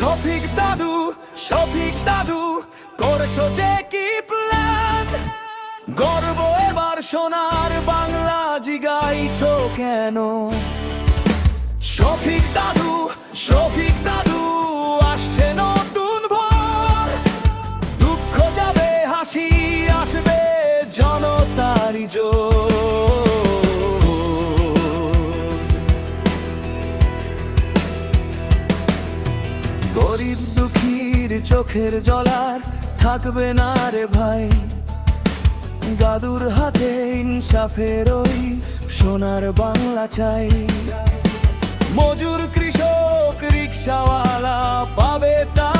শফিক দাদু শফিক দাদু, করছ যে কি প্ল্যান? গর্ব এবার সোনার বাংলা জিগাইছো কেন? শফিক দাদু শফিক দাদু, আসছে নতুন ভোর। দুঃখ যাবে, হাসি আসবে জনতারি জোর। চোখের জলার থাকবে না রে ভাই। দাদুর হাতে ইনসাফের ওই সোনার বাংলা চাই। মজুর কৃষক, রিক্সাওয়ালা পাবে তার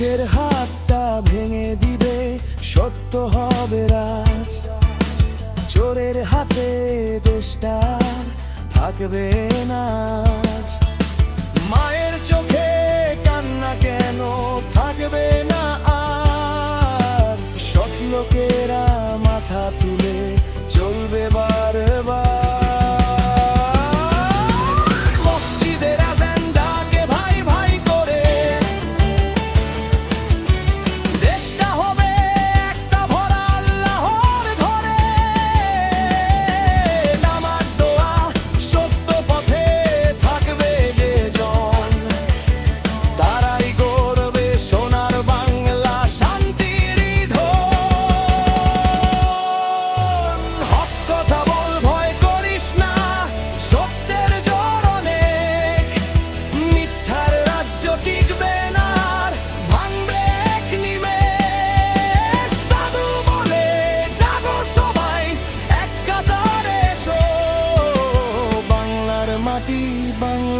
ঘুষের হাতটা ভেঙে দিবে, সত্য হবে রাজ। চোরের হাতে দেশটা থাকবে না মায়ের চোখে কান্না কেন থাকবে না আর? সৎ লোকেরা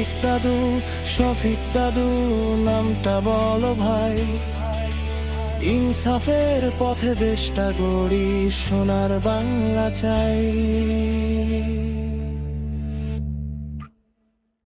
শফিক দাদু শফিক দাদু নামটা বলো ভাই। ইনসাফের পথে দেশটা গড়ি সোনার বাংলা চাই।